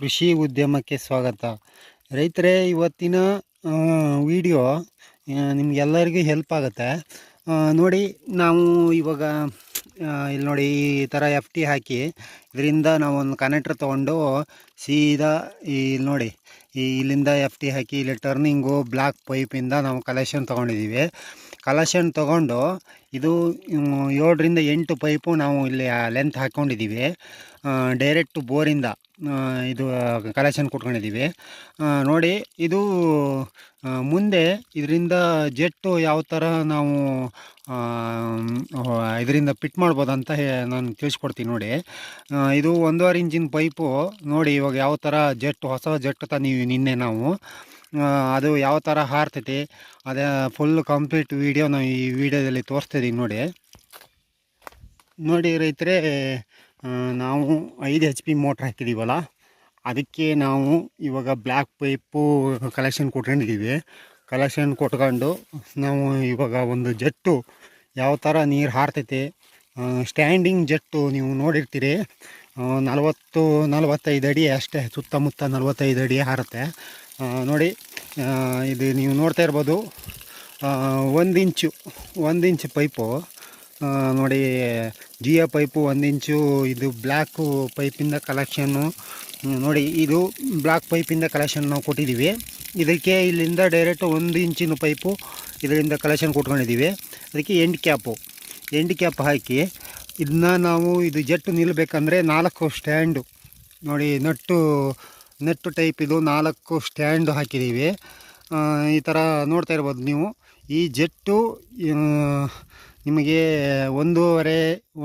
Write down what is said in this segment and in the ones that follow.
ಕೃಷಿ ಉದ್ಯಮಕ್ಕೆ ಸ್ವಾಗತ. ರೈತರೇ, ಇವತ್ತಿನ ವಿಡಿಯೋ ನಿಮಗೆಲ್ಲರಿಗೂ ಹೆಲ್ಪ್ ಆಗುತ್ತೆ. ನೋಡಿ, ನಾವು ಇವಾಗ ಇಲ್ಲಿ ನೋಡಿ ಈ ಥರ ಎಫ್ ಟಿ ಹಾಕಿ, ಇದರಿಂದ ನಾವು ಒಂದು ಕನೆಕ್ಟ್ರ್ ತೊಗೊಂಡು ಸೀದಾ ಇಲ್ಲಿ ನೋಡಿ, ಈ ಇಲ್ಲಿಂದ ಎಫ್ ಟಿ ಹಾಕಿ, ಇಲ್ಲಿ ಟರ್ನಿಂಗು ಬ್ಲ್ಯಾಕ್ ಪೈಪಿಂದ ನಾವು ಕಲೆಕ್ಷನ್ ತೊಗೊಂಡಿದ್ದೀವಿ. ಕಲೆಕ್ಷನ್ ತೊಗೊಂಡು ಇದು ಏಳರಿಂದ ಎಂಟು ಪೈಪು ನಾವು ಇಲ್ಲಿ ಲೆಂತ್ ಹಾಕ್ಕೊಂಡಿದ್ದೀವಿ ಡೈರೆಕ್ಟ್ ಬೋರಿಂದ ಇದು ಕಲೆಕ್ಷನ್ ಕೊಟ್ಕೊಂಡಿದ್ದೀವಿ. ನೋಡಿ, ಇದು ಮುಂದೆ ಇದರಿಂದ ಜೆಟ್ಟು ಯಾವ ಥರ ನಾವು ಇದರಿಂದ ಪಿಟ್ ಅಂತ ನಾನು ತಿಳಿಸ್ಕೊಡ್ತೀನಿ ನೋಡಿ. ಇದು ಒಂದೂವರೆ ಇಂಚಿನ ಪೈಪು. ನೋಡಿ, ಇವಾಗ ಯಾವ ಥರ ಜೆಟ್ ಹೊಸ ಜೆಟ್ ತಂದೀವಿ ನಿನ್ನೆ ನಾವು. ಅದು ಯಾವ ಥರ ಹಾರ್ತೈತಿ, ಅದೇ ಫುಲ್ ಕಂಪ್ಲೀಟ್ ವೀಡಿಯೋ ನಾವು ಈ ವಿಡಿಯೋದಲ್ಲಿ ತೋರಿಸ್ತಿದ್ದೀವಿ ನೋಡಿ. ನೋಡಿ ರೈತರೇ ನಾವು ಐದು ಎಚ್ ಪಿ ಮೋಟ್ರ್ ಹಾಕಿದ್ದೀವಲ್ಲ ಅದಕ್ಕೆ ನಾವು ಇವಾಗ ಬ್ಲ್ಯಾಕ್ ಪೈಪು ಕಲೆಕ್ಷನ್ ಕೊಟ್ಕೊಂಡಿದ್ದೀವಿ ಕಲೆಕ್ಷನ್ ಕೊಟ್ಕೊಂಡು ನಾವು ಇವಾಗ ಒಂದು ಜೆಟ್ಟು, ಯಾವ ಥರ ನೀರು ಹಾರ್ತೈತೆ ಸ್ಟ್ಯಾಂಡಿಂಗ್ ಜೆಟ್ಟು ನೀವು ನೋಡಿರ್ತೀರಿ. ನಲವತ್ತು, ನಲವತ್ತೈದು ಅಡಿ ಅಷ್ಟೇ, ಸುತ್ತಮುತ್ತ ನಲವತ್ತೈದು ಅಡಿ ಹಾರುತ್ತೆ. ನೋಡಿ ಇದು ನೀವು ನೋಡ್ತಾ ಇರ್ಬೋದು. ಒಂದು ಇಂಚು ಒಂದು ಇಂಚು ಪೈಪು ನೋಡಿ, ಜಿಯೋ ಪೈಪು ಒಂದು ಇಂಚು, ಇದು ಬ್ಲ್ಯಾಕು ಪೈಪಿಂದ ಕಲೆಕ್ಷನ್ನು. ನೋಡಿ, ಇದು ಬ್ಲ್ಯಾಕ್ ಪೈಪಿಂದ ಕಲೆಕ್ಷನ್ ನಾವು ಕೊಟ್ಟಿದ್ದೀವಿ. ಇದಕ್ಕೆ ಇಲ್ಲಿಂದ ಡೈರೆಕ್ಟ್ ಒಂದು ಇಂಚಿನ ಪೈಪು ಇದರಿಂದ ಕಲೆಕ್ಷನ್ ಕೊಟ್ಕೊಂಡಿದ್ದೀವಿ. ಅದಕ್ಕೆ ಎಂಡ್ ಕ್ಯಾಪು. ಎಂಡ್ ಕ್ಯಾಪ್ ಹಾಕಿ ಇದನ್ನ ನಾವು ಇದು ಜೆಟ್ಟು ನಿಲ್ಲಬೇಕಂದ್ರೆ ನಾಲ್ಕು ಸ್ಟ್ಯಾಂಡು. ನೋಡಿ, ನಟ್ಟು, ನೆಟ್ಟು ಟೈಪ್ ಇದು ನಾಲ್ಕು ಸ್ಟ್ಯಾಂಡು ಹಾಕಿದ್ದೀವಿ. ಈ ಥರ ನೋಡ್ತಾ ಇರ್ಬೋದು ನೀವು. ಈ ಜೆಟ್ಟು ನಿಮಗೆ ಒಂದೂವರೆ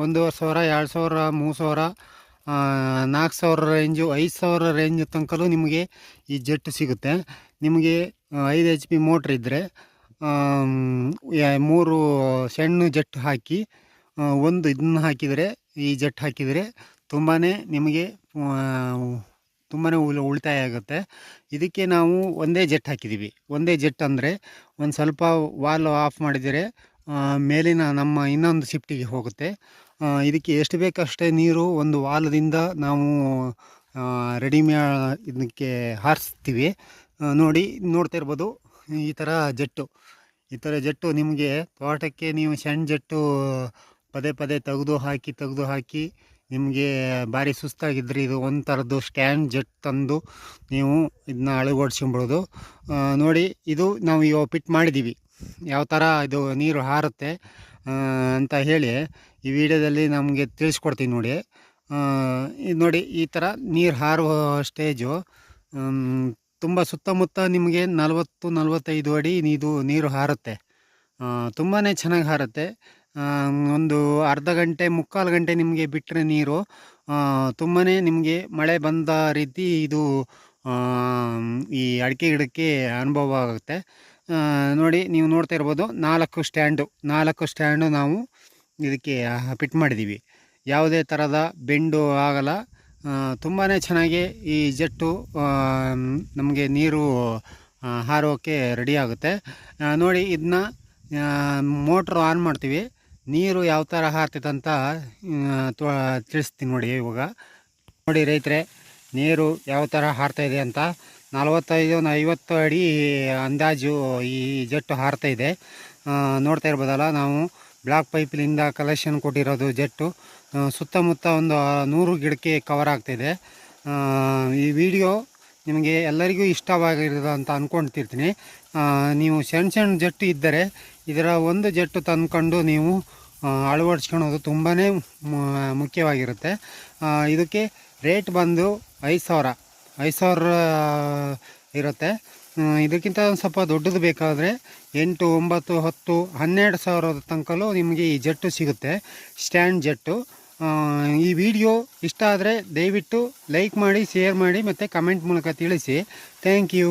ಒಂದೂವರೆ ಸಾವಿರ, ಎರಡು ಸಾವಿರ, ಮೂರು ಸಾವಿರ ನಾಲ್ಕು ಸಾವಿರ ರೇಂಜು ಐದು ಸಾವಿರ ರೇಂಜ್ ತನಕಲೂ ನಿಮಗೆ ಈ ಜೆಟ್ ಸಿಗುತ್ತೆ. ನಿಮಗೆ ಐದು ಎಚ್ ಪಿ ಮೋಟ್ರ್ ಇದ್ದರೆ ಮೂರು ಸಣ್ಣ ಜೆಟ್ ಹಾಕಿ ಒಂದು ಇದನ್ನ ಹಾಕಿದರೆ, ಈ ಜೆಟ್ ಹಾಕಿದರೆ ತುಂಬಾ ನಿಮಗೆ ತುಂಬಾ ಉಳ್ ಉಳಿತಾಯ ಆಗುತ್ತೆ. ಇದಕ್ಕೆ ನಾವು ಒಂದೇ ಜೆಟ್ ಹಾಕಿದ್ದೀವಿ. ಒಂದೇ ಜೆಟ್ ಅಂದರೆ ಒಂದು ಸ್ವಲ್ಪ ವಾಲ್ ಆಫ್ ಮಾಡಿದರೆ ಮೇಲಿನ ನಮ್ಮ ಇನ್ನೊಂದು ಶಿಫ್ಟಿಗೆ ಹೋಗುತ್ತೆ. ಇದಕ್ಕೆ ಎಷ್ಟು ಬೇಕಷ್ಟೇ ನೀರು ಒಂದು ವಾಲದಿಂದ ನಾವು ರೆಡಿ ಮಾ ಇದಕ್ಕೆ ಹಾರಿಸ್ತೀವಿ. ನೋಡಿ, ನೋಡ್ತಾ ಇರ್ಬೋದು, ಈ ಥರ ಜೆಟ್ಟು. ಈ ಥರ ಜೆಟ್ಟು ನಿಮಗೆ ತೋಟಕ್ಕೆ ನೀವು ಸಣ್ಣ ಜೆಟ್ಟು ಪದೇ ಪದೇ ತೆಗೆದು ಹಾಕಿ ತೆಗೆದು ಹಾಕಿ, ನಿಮಗೆ ಭಾರಿ ಸುಸ್ತಾಗಿದ್ದರೆ ಇದು ಒಂಥರದ್ದು ಥರದ್ದು ಸ್ಟ್ಯಾಂಡ್ ಜೆಟ್ ತಂದು ನೀವು ಇದನ್ನ ಅಳವಡಿಸ್ಕೊಂಬಿಡೋದು ನೋಡಿ, ಇದು ನಾವು ಇವಾಗ ಪಿಟ್ ಮಾಡಿದ್ದೀವಿ. ಯಾವ ಥರ ಇದು ನೀರು ಹಾರುತ್ತೆ ಅಂತ ಹೇಳಿ ಈ ವಿಡಿಯೋದಲ್ಲಿ ನಮಗೆ ತಿಳಿಸ್ಕೊಡ್ತೀನಿ ನೋಡಿ. ಇದು ನೋಡಿ ಈ ಥರ ನೀರು ಹಾರುವ ಸ್ಟೇಜು ತುಂಬ ಸುತ್ತಮುತ್ತ ನಿಮಗೆ ನಲವತ್ತು, ನಲವತ್ತೈದು ಅಡಿ ಇದು ನೀರು ಹಾರುತ್ತೆ. ತುಂಬಾ ಚೆನ್ನಾಗಿ ಹಾರುತ್ತೆ. ಒಂದು ಅರ್ಧ ಗಂಟೆ, ಮುಕ್ಕಾಲು ಗಂಟೆ ನಿಮಗೆ ಬಿಟ್ಟರೆ ನೀರು ತುಂಬಾ ನಿಮಗೆ ಮಳೆ ಬಂದ ರೀತಿ ಇದು ಈ ಅಡಿಕೆ ಗಿಡಕ್ಕೆ ಅನುಭವ ಆಗುತ್ತೆ. ನೋಡಿ, ನೀವು ನೋಡ್ತಾ ಇರ್ಬೋದು, ನಾಲ್ಕು ಸ್ಟ್ಯಾಂಡು ನಾಲ್ಕು ಸ್ಟ್ಯಾಂಡು ನಾವು ಇದಕ್ಕೆ ಫಿಟ್ ಮಾಡಿದ್ದೀವಿ. ಯಾವುದೇ ಥರದ ಬೆಂಡು ಆಗಲ್ಲ. ತುಂಬಾ ಚೆನ್ನಾಗಿ ಈ ಜಟ್ಟು ನಮಗೆ ನೀರು ಹಾರೋಕ್ಕೆ ರೆಡಿ ಆಗುತ್ತೆ. ನೋಡಿ ಇದನ್ನ ಮೋಟ್ರ್ ಆನ್ ಮಾಡ್ತೀವಿ. ನೀರು ಯಾವ ಥರ ಹಾರ್ತೈತೆ ಅಂತ ತಿಳಿಸ್ತೀನಿ ನೋಡಿ ಇವಾಗ. ನೋಡಿ ರೈತರೆ, ನೀರು ಯಾವ ಥರ ಹಾರ್ತಾ ಇದೆ ಅಂತ. ನಲವತ್ತೈದು ಐವತ್ತು ಅಡಿ ಅಂದಾಜು ಈ ಜೆಟ್ಟು ಹಾರ್ತಾ ಇದೆ. ನೋಡ್ತಾ ಇರ್ಬೋದಲ್ಲ, ನಾವು ಬ್ಲಾಕ್ ಪೈಪ್ಲಿಂದ ಕಲೆಕ್ಷನ್ ಕೊಟ್ಟಿರೋದು ಜೆಟ್ಟು. ಸುತ್ತಮುತ್ತ ಒಂದು ನೂರು ಗಿಡಕ್ಕೆ ಕವರ್ ಆಗ್ತಿದೆ ಈ ವಿಡಿಯೋ ನಿಮಗೆ ಎಲ್ಲರಿಗೂ ಇಷ್ಟವಾಗಿರೋದು ಅಂತ ಅಂದ್ಕೊಳ್ತಿರ್ತೀನಿ ನೀವು ಸಣ್ಣ ಸಣ್ಣ ಜೆಟ್ಟು ಇದ್ದರೆ ಇದರ ಒಂದು ಜೆಟ್ಟು ತಂದ್ಕೊಂಡು ನೀವು ಅಳವಡಿಸ್ಕೊಳೋದು ತುಂಬಾ ಮುಖ್ಯವಾಗಿರುತ್ತೆ. ಇದಕ್ಕೆ ರೇಟ್ ಬಂದು ಐದು ಸಾವಿರ. ಐದು ಸಾವಿರ ಇರುತ್ತೆ. ಇದಕ್ಕಿಂತ ಒಂದು ಸ್ವಲ್ಪ ದೊಡ್ಡದು ಬೇಕಾದರೆ ಎಂಟು, ಒಂಬತ್ತು, ಹತ್ತು, ಹನ್ನೆರಡು ಸಾವಿರದ ತನಕಲ್ಲೂ ನಿಮಗೆ ಈ ಜೆಟ್ಟು ಸಿಗುತ್ತೆ. Stand jet. ಈ ವಿಡಿಯೋ ಇಷ್ಟ ಆದರೆ ದಯವಿಟ್ಟು ಲೈಕ್ ಮಾಡಿ, ಶೇರ್ ಮಾಡಿ ಮತ್ತು ಕಮೆಂಟ್ ಮೂಲಕ ತಿಳಿಸಿ. Thank you.